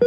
네,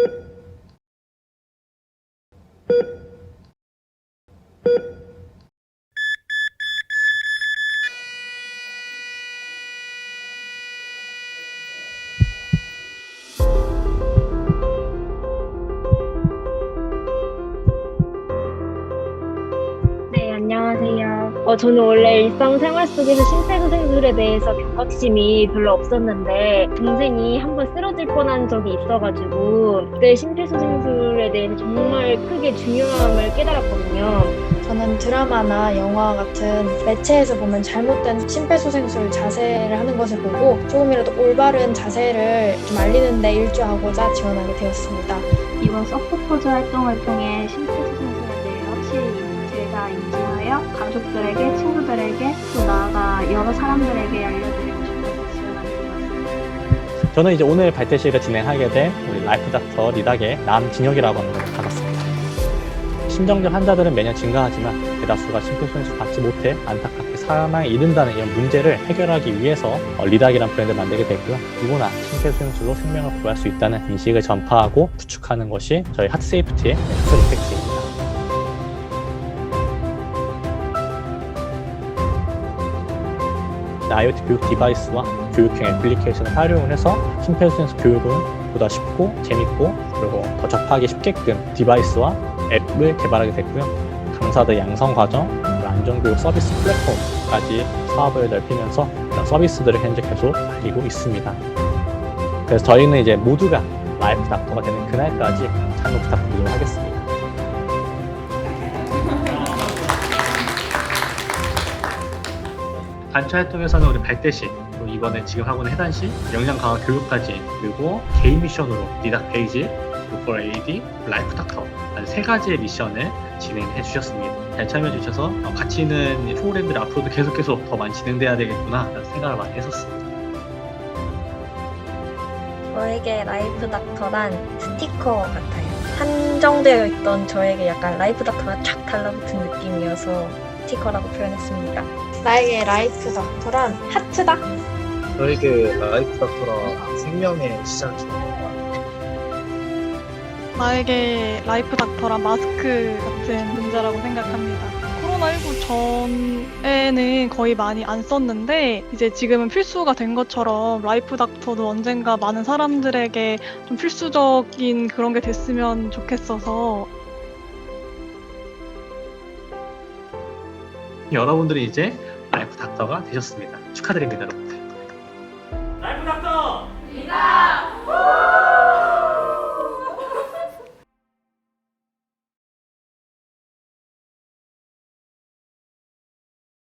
안녕하세요. 어, 저는 원래 일상생활 속에서 심폐소생술에 대해서 경각심이 별로 없었는데 동생이 한번 쓰러질 뻔한 적이 있어가지고 그때 심폐소생술에 대해서 정말 크게 중요함을 깨달았거든요. 저는 드라마나 영화 같은 매체에서 보면 잘못된 심폐소생술 자세를 하는 것을 보고 조금이라도 올바른 자세를 좀 알리는데 일조하고자 지원하게 되었습니다. 이번 서포터즈 활동을 통해 심폐소생술에 대해 확실히 제가 인지하여 가족들에게, 친구들에게, 또 나아가 여러 사람들에게 알려드리고 싶어서 지원하게 되었습니다. 저는 이제 오늘 발대식을 진행하게 된 우리 라이프 닥터 리닥의 남진혁이라고 하는 걸 받았습니다. 심정적 환자들은 매년 증가하지만 대다수가 심폐소생술 받지 못해 안타깝게 사망에 이른다는 이런 문제를 해결하기 위해서 어, 리닥이라는 브랜드를 만들게 됐고요. 누구나 심폐소생술로 생명을 구할 수 있다는 인식을 전파하고 구축하는 것이 저희 하트세이프티의 엑스리펙트 IoT 교육 디바이스와 교육형 애플리케이션을 활용을 해서 심폐소생술 교육을 보다 쉽고 재밌고 그리고 더 접하기 쉽게끔 디바이스와 앱을 개발하게 됐고요. 강사들 양성 과정, 안전교육 서비스 플랫폼까지 사업을 넓히면서 서비스들을 현재 계속 알리고 있습니다. 그래서 저희는 이제 모두가 라이프 닥터가 되는 그날까지 참여 부탁드리도록 하겠습니다. 단체 활동에서는 우리 발대식, 그리고 이번에 지금 하고 있는 해단식, 역량 강화 교육까지, 그리고 개인 미션으로 리닥 페이지, 로컬 AD, 라이프 닥터 세 가지의 미션을 진행해 주셨습니다. 잘 참여해 주셔서 어, 가치 있는 프로그램들이 앞으로도 계속 계속 더 많이 진행돼야 되겠구나 라는 생각을 많이 했었습니다. 저에게 라이프 닥터란 스티커 같아요. 한정되어 있던 저에게 약간 라이프 닥터가 쫙 달라붙은 느낌이어서 스티커라고 표현했습니다. 나에게 라이프 닥터란 하트다? 저에게 라이프 닥터라 생명의 시작입니다. 나에게 라이프 닥터란 마스크 같은 문제라고 생각합니다. 코로나19 전에는 거의 많이 안 썼는데 이제 지금은 필수가 된 것처럼 라이프 닥터도 언젠가 많은 사람들에게 좀 필수적인 그런 게 됐으면 좋겠어서 여러분들이 이제 라이프 닥터가 되셨습니다. 축하드립니다, 여러분들. 라이프 닥터! 입니다.